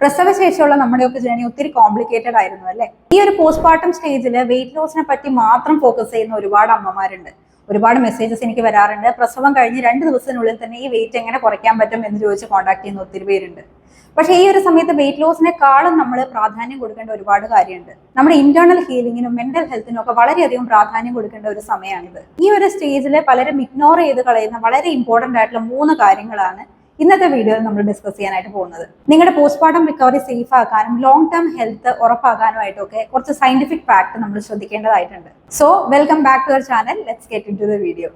പ്രസവശേഷമുള്ള നമ്മുടെയൊക്കെ ജേണി ഒത്തിരി കോംപ്ലിക്കേറ്റഡ് ആയിരുന്നു അല്ലേ? ഈ ഒരു പോസ്റ്റ്മോർട്ടം സ്റ്റേജിൽ വെയിറ്റ് ലോസിനെ പറ്റി മാത്രം ഫോക്കസ് ചെയ്യുന്ന ഒരുപാട് അമ്മമാരുണ്ട്. ഒരുപാട് മെസ്സേജസ് എനിക്ക് വരാറുണ്ട്. പ്രസവം കഴിഞ്ഞ് രണ്ട് ദിവസത്തിനുള്ളിൽ തന്നെ ഈ വെയിറ്റ് എങ്ങനെ കുറയ്ക്കാൻ പറ്റും എന്ന് ചോദിച്ച് കോൺടാക്ട് ചെയ്യുന്ന ഒത്തിരി പേരുണ്ട്. പക്ഷേ ഈ ഒരു സമയത്ത് വെയിറ്റ് ലോസിനെക്കാളും നമ്മൾ പ്രാധാന്യം കൊടുക്കേണ്ട ഒരുപാട് കാര്യമുണ്ട്. നമ്മുടെ ഇന്റേണൽ ഹീലിങ്ങിനും മെന്റൽ ഹെൽത്തിനും ഒക്കെ വളരെയധികം പ്രാധാന്യം കൊടുക്കേണ്ട ഒരു സമയമാണിത്. ഈ ഒരു സ്റ്റേജിൽ പലരും ഇഗ്നോർ ചെയ്ത് കളയുന്ന വളരെ ഇമ്പോർട്ടന്റ് ആയിട്ടുള്ള മൂന്ന് കാര്യങ്ങളാണ് ഇന്നത്തെ വീഡിയോയിൽ നമ്മൾ ഡിസ്കസ് ചെയ്യാനായിട്ട് പോകുന്നത്. നിങ്ങളുടെ പോസ്റ്റ്മോർട്ടം റിക്കവറി സേഫ് ആക്കാനും ലോങ് ടേം ഹെൽത്ത് ഉറപ്പാക്കാനുമായിട്ടൊക്കെ കുറച്ച് സയന്റിഫിക് ഫാക്ട് നമ്മൾ ശ്രദ്ധിക്കേണ്ടതായിട്ടുണ്ട്. So welcome back to our channel let's get into the video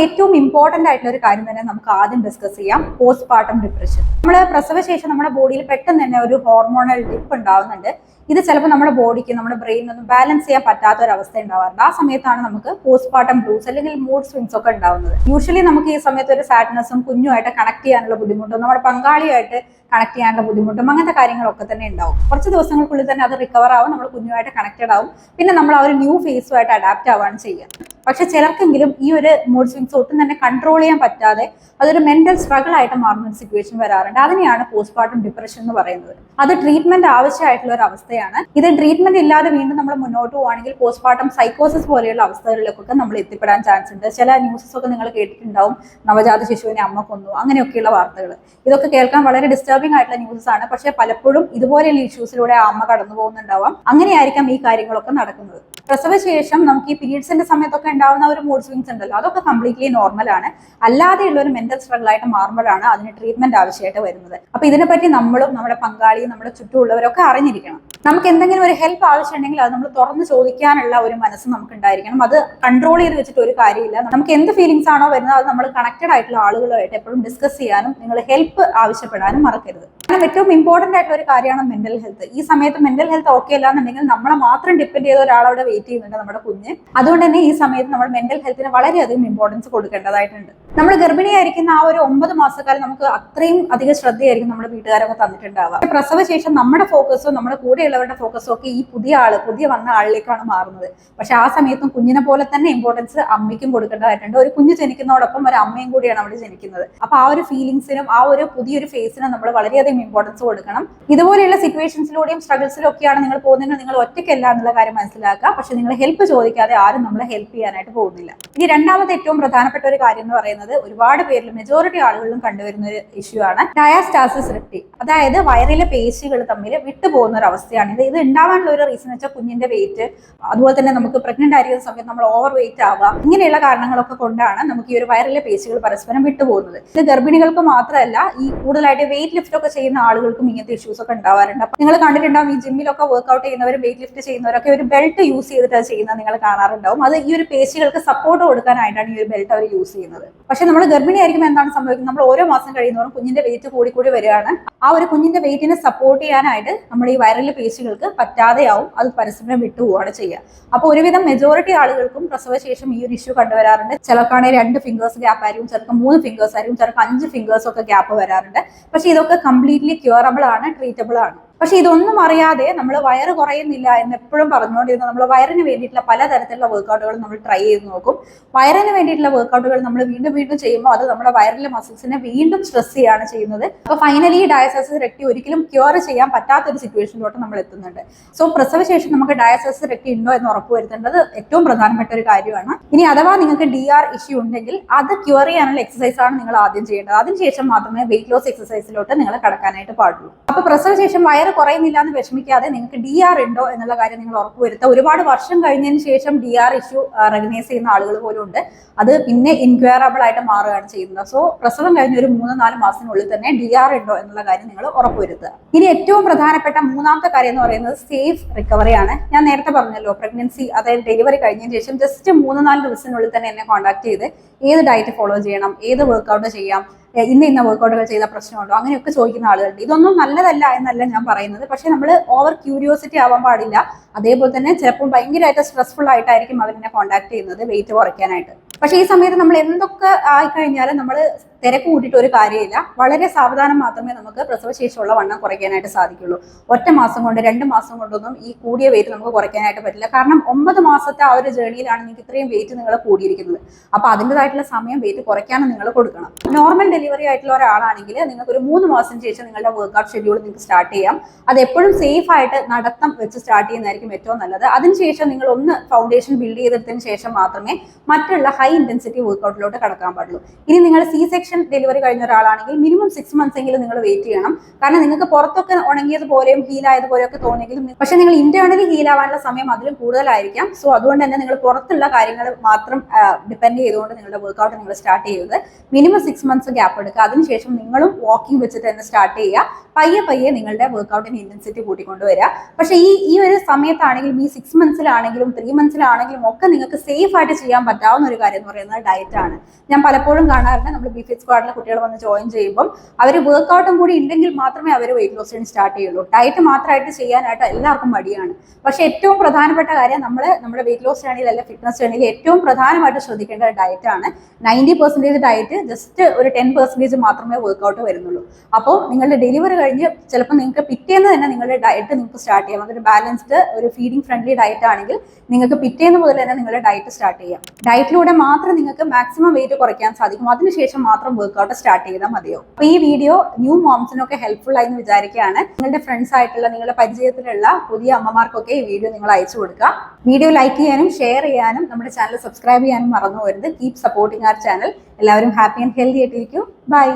ഏറ്റവും ഇമ്പോർട്ടന്റ് ആയിട്ടുള്ള ഒരു കാര്യം തന്നെ നമുക്ക് ആദ്യം ഡിസ്കസ് ചെയ്യാം പോസ്റ്റ് പാർട്ടം ഡിപ്രഷൻ നമ്മൾ പ്രസവശേഷം നമ്മുടെ ബോഡിയിൽ പെട്ടെന്ന് തന്നെ ഒരു ഹോർമോണൽ ഡിപ്പ് ഉണ്ടാവുന്നുണ്ട്. ഇത് ചിലപ്പോൾ നമ്മുടെ ബോഡിക്ക് നമ്മുടെ ബ്രെയിനൊന്നും ബാലൻസ് ചെയ്യാൻ പറ്റാത്ത ഒരു അവസ്ഥ ഉണ്ടാവാറുണ്ട്. ആ സമയത്താണ് നമുക്ക് പോസ്റ്റ് പാർട്ടം ബ്ലൂസ് അല്ലെങ്കിൽ മൂഡ് സ്വിങ്സ് ഒക്കെ ഉണ്ടാവുന്നത്. യൂഷ്വലി നമുക്ക് ഈ സമയത്ത് ഒരു സാഡ്നെസ്സും കുഞ്ഞുമായിട്ട് കണക്ട് ചെയ്യാനുള്ള ബുദ്ധിമുട്ടും നമ്മുടെ പങ്കാളിയായിട്ട് കണക്ട് ചെയ്യാനുള്ള ബുദ്ധിമുട്ടും അങ്ങനത്തെ കാര്യങ്ങളൊക്കെ തന്നെ ഉണ്ടാവും. കുറച്ച് ദിവസങ്ങൾക്കുള്ളിൽ തന്നെ അത് റിക്കവർ ആവും നമ്മൾ കുഞ്ഞുമായിട്ട് കണക്റ്റഡ് ആവും. പിന്നെ നമ്മൾ ആ ഒരു ന്യൂ ഫേസുമായിട്ട് അഡാപ്റ്റ് ആവുകയാണ് ചെയ്യുക. പക്ഷെ ചിലർക്കെങ്കിലും ഈ ഒരു മൂഡ് സ്വിങ്സ് ഒട്ടും തന്നെ കൺട്രോൾ ചെയ്യാൻ പറ്റാതെ അതൊരു മെന്റൽ സ്ട്രഗിൾ ആയിട്ട് മാറുന്ന ഒരു സിറ്റുവേഷൻ വരാറുണ്ട്. അതിനെയാണ് പോസ്റ്റ്മോർട്ടം ഡിപ്രഷൻ എന്ന് പറയുന്നത്. അത് ട്രീറ്റ്മെന്റ് ആവശ്യമായിട്ടുള്ള ഒരു അവസ്ഥയാണ്. ഇത് ട്രീറ്റ്മെന്റ് ഇല്ലാതെ വീണ്ടും നമ്മൾ മുന്നോട്ട് പോവുകയാണെങ്കിൽ പോസ്റ്റ്മോർട്ടം സൈക്കോസിസ് പോലെയുള്ള അവസ്ഥകളിലൊക്കെ നമ്മൾ എത്തിപ്പെടാൻ ചാൻസ് ഉണ്ട്. ചില ന്യൂസസ് ഒക്കെ നിങ്ങൾ കേട്ടിട്ടുണ്ടാവും. നവജാത ശിശുവിനെ അമ്മ കൊന്നു. അങ്ങനെയൊക്കെയുള്ള വാർത്തകൾ. ഇതൊക്കെ കേൾക്കാൻ വളരെ ഡിസ്റ്റർബിംഗ് ആയിട്ടുള്ള ന്യൂസസ് ആണ്. പക്ഷേ പലപ്പോഴും ഇതുപോലെയുള്ള ഇഷ്യൂസിലൂടെ ആ അമ്മ കടന്നു പോകുന്നുണ്ടാവാം അങ്ങനെയായിരിക്കാം ഈ കാര്യങ്ങളൊക്കെ നടക്കുന്നത്. പ്രസവശേഷം നമുക്ക് ഈ പീരീഡ്സിന്റെ സമയത്തൊക്കെ ഉണ്ടാവുന്ന ഒരു മൂഡ് സ്വിങ്സ് ഉണ്ടല്ലോ. അതൊക്കെ കംപ്ലീറ്റ്ലി നോർമൽ ആണ്. അല്ലാതെയുള്ള ഒരു മെന്റൽ സ്ട്രഗിൾ ആയിട്ട് മാറുമ്പോഴാണ് അതിന് ട്രീറ്റ്മെന്റ് ആവശ്യമായിട്ട് വരുന്നത്. അപ്പൊ ഇതിനെപ്പറ്റി നമ്മളും നമ്മുടെ പങ്കാളിയും നമ്മുടെ ചുറ്റുമുള്ളവരൊക്കെ അറിഞ്ഞിരിക്കണം. നമുക്ക് എന്തെങ്കിലും ഒരു ഹെൽപ്പ് ആവശ്യമുണ്ടെങ്കിൽ അത് നമ്മൾ തുറന്ന് ചോദിക്കാനുള്ള ഒരു മനസ്സ് നമുക്ക് ഉണ്ടായിരിക്കണം അത് കൺട്രോൾ ചെയ്ത് വെച്ചിട്ട് ഒരു കാര്യമില്ല. നമുക്ക് എന്ത് ഫീലിംഗ്സ് ആണോ വരുന്നത് അത് നമ്മൾ കണക്റ്റഡ് ആയിട്ടുള്ള ആളുകളുമായിട്ട് എപ്പോഴും ഡിസ്കസ് ചെയ്യാനും നിങ്ങൾ ഹെൽപ്പ് ആവശ്യപ്പെടാനും മറക്കരുത്. കാരണം ഏറ്റവും ഇമ്പോർട്ടന്റ് ആയിട്ടുള്ള ഒരു കാര്യമാണ് മെന്റൽ ഹെൽത്ത് ഈ സമയത്ത് മെന്റൽ ഹെൽത്ത് ഓക്കെ അല്ല എന്നുണ്ടെങ്കിൽ നമ്മളെ മാത്രം ഡിപ്പെൻഡ് ചെയ്ത ഒരാളവിടെ വെയിറ്റ് ചെയ്യുന്നുണ്ട് നമ്മുടെ കുഞ്ഞ്. അതുകൊണ്ട് തന്നെ ഈ സമയത്ത് നമ്മൾ മെന്റൽ ഹെൽത്തിന് വളരെയധികം ഇമ്പോർട്ടൻസ് കൊടുക്കേണ്ടതായിട്ടുണ്ട്. നമ്മൾ ഗർഭിണിയായിരിക്കുന്ന ആ ഒരു ഒമ്പത് മാസക്കാലം നമുക്ക് അത്രയും അധികം ശ്രദ്ധയായിരിക്കും നമ്മുടെ വീട്ടുകാരൊക്കെ തന്നിട്ടുണ്ടാവുക. പ്രസവശേഷം നമ്മുടെ ഫോക്കസും നമ്മുടെ കൂടെയുള്ളവരുടെ ഫോക്കസും ഒക്കെ ഈ പുതിയ ആൾ പുതിയ വന്ന ആളിലേക്കാണ് മാറുന്നത്. പക്ഷെ ആ സമയത്തും കുഞ്ഞിനെ പോലെ തന്നെ ഇമ്പോർട്ടൻസ് അമ്മയ്ക്കും കൊടുക്കേണ്ടതായിട്ടുണ്ട്. ഒരു കുഞ്ഞ് ജനിക്കുന്നതോടൊപ്പം ഒരു അമ്മയും കൂടിയാണ് അവിടെ ജനിക്കുന്നത്. അപ്പൊ ആ ഒരു ഫീലിങ്സിനും ആ ഒരു പുതിയൊരു ഫേസിനും നമ്മൾ വളരെയധികം ഇമ്പോർട്ടൻസ് കൊടുക്കണം. ഇതുപോലെയുള്ള സിറ്റുവേഷൻസിലൂടെയും സ്ട്രഗിൾസിലും ഒക്കെയാണ് നിങ്ങൾ പോകുന്നതെങ്കിൽ നിങ്ങൾ ഒറ്റയ്ക്കല്ല എന്നുള്ള കാര്യം മനസ്സിലാക്കുക. പക്ഷെ നിങ്ങൾ ഹെൽപ്പ് ചോദിക്കാതെ ആരും നമ്മളെ ഹെൽപ്പ് ചെയ്യാനായിട്ട് പോകുന്നില്ല. ഇനി രണ്ടാമത്തെ ഏറ്റവും പ്രധാനപ്പെട്ട ഒരു കാര്യം എന്ന് പറയുന്നത് ഒരുപാട് പേരിൽ മെജോറിറ്റി ആളുകളിലും കണ്ടുവരുന്ന ഒരു ഇഷ്യൂ ആണ്. ഡയാസ്റ്റാസിസ് റെപ്റ്റി അതായത് വയറിലെ പേശികൾ തമ്മിൽ വിട്ടുപോകുന്ന ഒരു അവസ്ഥയാണ്. ഇത് ഇത് ഉണ്ടാവാനുള്ള ഒരു റീസൺ വെച്ചാൽ കുഞ്ഞിന്റെ വെയിറ്റ് അതുപോലെ തന്നെ നമുക്ക് പ്രഗ്നന്റ് ആയിരിക്കുന്ന സമയത്ത് നമ്മൾ ഓവർ വെയിറ്റ് ആവുക ഇങ്ങനെയുള്ള കാരണങ്ങളൊക്കെ കൊണ്ടാണ് നമുക്ക് ഈ ഒരു വയറിലെ പേശികൾ പരസ്പരം വിട്ടുപോകുന്നത്. ഇത് ഗർഭിണികൾക്ക് മാത്രമല്ല ഈ കൂടുതലായിട്ട് വെയിറ്റ് ലിഫ്റ്റ് ഒക്കെ ചെയ്യുന്ന ആളുകൾക്കും ഇങ്ങനത്തെ ഇഷ്യൂസ് ഒക്കെ ഉണ്ടാവാറുണ്ട് അപ്പൊ നിങ്ങൾ കണ്ടിട്ടുണ്ടാവും ഈ ജിമ്മിലൊക്കെ വർക്ക്ഔട്ട് ചെയ്യുന്നവരും വെയിറ്റ് ലിഫ്റ്റ് ചെയ്യുന്നവരൊക്കെ ഒരു ബെൽറ്റ് യൂസ് ചെയ്തിട്ട് ചെയ്യുന്നത് നിങ്ങൾ കാണാറുണ്ടാവും. അത് ഈ ഒരു പേശികൾക്ക് സപ്പോർട്ട് കൊടുക്കാനായിട്ടാണ് ഈ ഒരു ബെൽറ്റ് അവർ യൂസ് ചെയ്യുന്നത്. പക്ഷെ നമ്മൾ ഗർഭിണി ആയിരിക്കുമ്പോൾ എന്താണ് സംഭവിക്കുന്നത്? നമ്മൾ ഓരോ മാസം കഴിയുന്നതോറും കുഞ്ഞിന്റെ വെയിറ്റ് കൂടി കൂടി വരികയാണ്. ആ ഒരു കുഞ്ഞിന്റെ വെയിറ്റിനെ സപ്പോർട്ട് ചെയ്യാനായിട്ട് നമ്മൾ ഈ വൈറൽ പേശികൾക്ക് പറ്റാതെയാവും. അത് പരസ്പരം വിട്ടുപോവാണ് ചെയ്യുക. അപ്പോൾ ഒരുവിധം മെജോറിറ്റി ആളുകൾക്കും പ്രസവശേഷം ഈ ഒരു ഇഷ്യൂ കണ്ടുവരാറുണ്ട്. ചിലർക്കാണെങ്കിൽ രണ്ട് ഫിംഗേഴ്സ് ഗ്യാപ്പ് ആയിരിക്കും ചിലർക്ക് മൂന്ന് ഫിംഗേഴ്സ് ആയിരിക്കും ചിലർക്ക് അഞ്ച് ഫിംഗേഴ്സ് ഒക്കെ ഗ്യാപ്പ് വരാറുണ്ട്. പക്ഷേ ഇതൊക്കെ കംപ്ലീറ്റ്ലി ക്യൂറബിൾ ആണ് ട്രീറ്റബിൾ ആണ്. പക്ഷെ ഇതൊന്നും അറിയാതെ നമ്മൾ വയറ് കുറയുന്നില്ല എന്ന് എപ്പോഴും പറഞ്ഞുകൊണ്ടിരുന്ന നമ്മൾ വയറിന് വേണ്ടിയിട്ടുള്ള പലതരത്തിലുള്ള വർക്കൗട്ടുകൾ നമ്മൾ ട്രൈ ചെയ്ത് നോക്കും. വയറിന് വേണ്ടിയിട്ടുള്ള വർക്കൗട്ടുകൾ നമ്മൾ വീണ്ടും വീണ്ടും ചെയ്യുമ്പോൾ അത് നമ്മുടെ വയറിലെ മസിൽസിനെ വീണ്ടും സ്ട്രെസ് ചെയ്യാണ് ചെയ്യുന്നത്. അപ്പോൾ ഫൈനലി ഡയസസ് രക്തി ഒരിക്കലും ക്യൂർ ചെയ്യാൻ പറ്റാത്ത ഒരു സിറ്റുവേഷനിലോട്ട് നമ്മൾ എത്തുന്നുണ്ട്. സോ പ്രസവശേഷം നമുക്ക് ഡയസസ് രക്തി ഉണ്ടോ എന്ന് ഉറപ്പുവരുത്തേണ്ടത് ഏറ്റവും പ്രധാനപ്പെട്ട ഒരു കാര്യമാണ്. ഇനി അഥവാ നിങ്ങൾക്ക് ഡി ആർ ഇഷ്യൂ ഉണ്ടെങ്കിൽ അത് ക്യൂർ ചെയ്യാനുള്ള എക്സസൈസ് ആണ് നിങ്ങൾ ആദ്യം ചെയ്യേണ്ടത്. അതിനുശേഷം മാത്രമേ വെയിറ്റ് ലോസ് എക്സസൈസിലോട്ട് നിങ്ങൾ കടക്കാനായിട്ട് പാടുള്ളൂ. അപ്പോൾ പ്രസവശേഷം വയർ കുറയുന്നില്ല എന്ന് വിഷമിക്കാതെ നിങ്ങൾക്ക് ഡി ആർ ഉണ്ടോ എന്നുള്ള കാര്യം നിങ്ങൾ ഉറപ്പുവരുത്തുക ഒരുപാട് വർഷം കഴിഞ്ഞതിന് ശേഷം ഡി ആർ ഇഷ്യൂ റെക്കഗ്നൈസ് ചെയ്യുന്ന ആളുകൾ പോലും ഉണ്ട്. അത് പിന്നെ ഇൻക്വയറബിൾ ആയിട്ട് മാറുകയാണ് ചെയ്യുന്നത്. സോ പ്രസവം കഴിഞ്ഞ ഒരു മൂന്ന് നാല് മാസത്തിനുള്ളിൽ തന്നെ ഡി ആർ ഉണ്ടോ എന്നുള്ള കാര്യം നിങ്ങൾ ഉറപ്പുവരുത്തുക ഇനി ഏറ്റവും പ്രധാനപ്പെട്ട മൂന്നാമത്തെ കാര്യം എന്ന് പറയുന്നത് സേഫ് റിക്കവറി ആണ്. ഞാൻ നേരത്തെ പറഞ്ഞല്ലോ പ്രഗ്നൻസി അതായത് ഡെലിവറി കഴിഞ്ഞതിന് ശേഷം ജസ്റ്റ് മൂന്ന് നാല് ദിവസത്തിനുള്ളിൽ തന്നെ എന്നെ കോൺടാക്ട് ചെയ്ത് ഏത് ഡയറ്റ് ഫോളോ ചെയ്യണം ഏത് വർക്കൗട്ട് ചെയ്യാം ഇന്ന ഇന്ന വർക്കൗട്ടുകൾ ചെയ്ത പ്രശ്നമുണ്ടോ? അങ്ങനെയൊക്കെ ചോദിക്കുന്ന ആളുകളുണ്ട്. ഇതൊന്നും നല്ലതല്ല എന്നല്ല ഞാൻ പറയുന്നത്. പക്ഷെ നമ്മൾ ഓവർ ക്യൂരിയോസിറ്റി ആവാൻ പാടില്ല. അതേപോലെ തന്നെ ചിലപ്പോൾ ഭയങ്കരമായിട്ട് സ്ട്രെസ്ഫുൾ ആയിട്ടായിരിക്കും അവരെന്നെ കോൺടാക്ട് ചെയ്യുന്നത് വെയിറ്റ് കുറയ്ക്കാനായിട്ട്. പക്ഷേ ഈ സമയത്ത് നമ്മൾ എന്തൊക്കെ ആയിക്കഴിഞ്ഞാലും നമ്മൾ തിരക്ക് കൂട്ടിയിട്ട് ഒരു കാര്യമില്ല. വളരെ സാവധാനം മാത്രമേ നമുക്ക് പ്രസവശേഷമുള്ള വണ്ണം കുറയ്ക്കാനായിട്ട് സാധിക്കുള്ളൂ. ഒറ്റ മാസം കൊണ്ട് രണ്ട് മാസം കൊണ്ടൊന്നും ഈ കൂടിയ വെയിറ്റ് നമുക്ക് കുറയ്ക്കാനായിട്ട് പറ്റില്ല. കാരണം ഒമ്പത് മാസത്തെ ആ ഒരു ജേണിയിലാണ് നിങ്ങൾക്ക് ഇത്രയും വെയിറ്റ് നിങ്ങൾ കൂടിയിരിക്കുന്നത്. അപ്പൊ അതിന്റെതായിട്ടുള്ള സമയം വെയിറ്റ് കുറയ്ക്കാനും നിങ്ങൾ കൊടുക്കണം. നോർമൽ ഡെലിവറി ആയിട്ടുള്ള ഒരാളാണെങ്കിൽ നിങ്ങൾക്ക് ഒരു മൂന്ന് മാസം ശേഷം നിങ്ങളുടെ വർക്ക്ഔട്ട് ഷെഡ്യൂൾ നിങ്ങൾക്ക് സ്റ്റാർട്ട് ചെയ്യാം. അത് എപ്പോഴും സേഫ് ആയിട്ട് നടത്തം വെച്ച് സ്റ്റാർട്ട് ചെയ്യുന്നതായിരിക്കും ഏറ്റവും നല്ലത്. അതിനുശേഷം നിങ്ങൾ ഒന്ന് ഫൗണ്ടേഷൻ ബിൽഡ് ചെയ്തെടുത്തതിന് ശേഷം മാത്രമേ മറ്റുള്ള ഇന്റൻസിറ്റി വർക്ക്ഔട്ടിലോട്ട് കടക്കാൻ പാടുള്ളൂ. ഇനി നിങ്ങൾ സി സെക്ഷൻ ഡെലിവറി കഴിഞ്ഞ ഒരാളാണെങ്കിൽ മിനിമം സിക്സ് മന്ത്സ് എങ്കിലും നിങ്ങൾ വെയിറ്റ് ചെയ്യണം. കാരണം നിങ്ങൾക്ക് പുറത്തൊക്കെ ഉണങ്ങിയതുപോലെയും ഹീൽ ആയതുപോലെയൊക്കെ തോന്നിയെങ്കിലും പക്ഷെ നിങ്ങൾ ഇന്റേണലി ഹീൽ ആവാനുള്ള സമയം അതിലും കൂടുതലായിരിക്കാം. സോ അതുകൊണ്ട് തന്നെ നിങ്ങൾ പുറത്തുള്ള കാര്യങ്ങൾ മാത്രം ഡിപെൻഡ് ചെയ്തുകൊണ്ട് നിങ്ങളുടെ വർക്ക്ഔട്ട് നിങ്ങൾ സ്റ്റാർട്ട് ചെയ്യുന്നത് മിനിമം സിക്സ് മന്ത്സ് ഗ്യാപ്പ് എടുക്കുക. അതിനുശേഷം നിങ്ങളും വാക്കിംഗ് വെച്ചിട്ട് തന്നെ സ്റ്റാർട്ട് ചെയ്യുക. പയ്യെ പയ്യെ നിങ്ങളുടെ വർക്ക്ഔട്ടിന്റെ ഇന്റൻസിറ്റി കൂട്ടിക്കൊണ്ടുവരിക പക്ഷേ ഈ ഈ ഒരു സമയത്താണെങ്കിലും ഈ സിക്സ് മന്ത്സിലാണെങ്കിലും ത്രീ മന്ത്സിലാണെങ്കിലും ഒക്കെ നിങ്ങൾക്ക് സേഫ് ആയിട്ട് ചെയ്യാൻ പറ്റാവുന്ന ഒരു കാര്യം എന്ന് പറയുന്നത് ആണ്. ഞാൻ പലപ്പോഴും കാണാറുണ്ട് നമ്മൾ ബി ഫിറ്റ് സ്ക്വാഡിലെ കുട്ടികൾ വന്ന് ജോയിൻ ചെയ്യുമ്പോൾ അവർ വർക്ക്ഔട്ടും കൂടി ഉണ്ടെങ്കിൽ മാത്രമേ അവർ വെയിറ്റ് ലോസ് ജേണി സ്റ്റാർട്ട് ചെയ്യുള്ളൂ. ഡയറ്റ് മാത്രമായിട്ട് ചെയ്യാനായിട്ട് എല്ലാവർക്കും മടിയാണ്. പക്ഷേ ഏറ്റവും പ്രധാനപ്പെട്ട കാര്യം നമ്മൾ നമ്മുടെ വെയിറ്റ് ലോസ് ജേണിയിൽ അല്ലെങ്കിൽ ഫിറ്റ്നസ് ജേണിയിൽ ഏറ്റവും പ്രധാനമായിട്ട് ശ്രദ്ധിക്കേണ്ട ഡയറ്റ് ആണ്. നയന്റി പെർസെന്റേജ് ഡയറ്റ് ജസ്റ്റ് ഒരു ടെൻ പെർസെന്റേജ് മാത്രമേ വർക്ക്ഔട്ട് വരുന്നുള്ളൂ. അപ്പോൾ നിങ്ങളുടെ ഡെലിവറി കഴിഞ്ഞ് ചിലപ്പോൾ നിങ്ങൾക്ക് പിറ്റേന്ന് തന്നെ നിങ്ങളുടെ ഡയറ്റ് നിങ്ങൾക്ക് സ്റ്റാർട്ട് ചെയ്യാം. അതൊരു ബാലൻസ്ഡ് ഒരു ഫീഡിംഗ് ഫ്രണ്ട്ലി ഡയറ്റ് ആണെങ്കിൽ നിങ്ങൾക്ക് പിറ്റേന്ന് മുതൽ തന്നെ നിങ്ങളുടെ ഡയറ്റ് സ്റ്റാർട്ട് ചെയ്യാം. ഡയറ്റിലൂടെ മാത്രം നിങ്ങൾക്ക് മാക്സിമം വെയിറ്റ് കുറയ്ക്കാൻ സാധിക്കും. അതിനുശേഷം മാത്രം വർക്ക്ഔട്ട് സ്റ്റാർട്ട് ചെയ്താൽ മതിയോ? അപ്പോൾ ഈ വീഡിയോ ന്യൂ മോംസിനൊക്കെ ഹെൽപ്ഫുൾ ആയി എന്ന് വിചാരിക്കുകയാണ് നിങ്ങളുടെ ഫ്രണ്ട്സ് ആയിട്ടുള്ള നിങ്ങളുടെ പരിചയത്തിലുള്ള പുതിയ അമ്മമാർക്കൊക്കെ ഈ വീഡിയോ നിങ്ങൾ അയച്ചു കൊടുക്കുക. വീഡിയോ ലൈക്ക് ചെയ്യാനും ഷെയർ ചെയ്യാനും നമ്മുടെ ചാനൽ സബ്സ്ക്രൈബ് ചെയ്യാനും മറന്നു പോരുത്. കീപ് സപ്പോർട്ടിംഗ് ആർ ചാനൽ എല്ലാവരും ഹാപ്പി ആൻഡ് ഹെൽത്തി ആയിട്ടിരിക്കും. ബൈ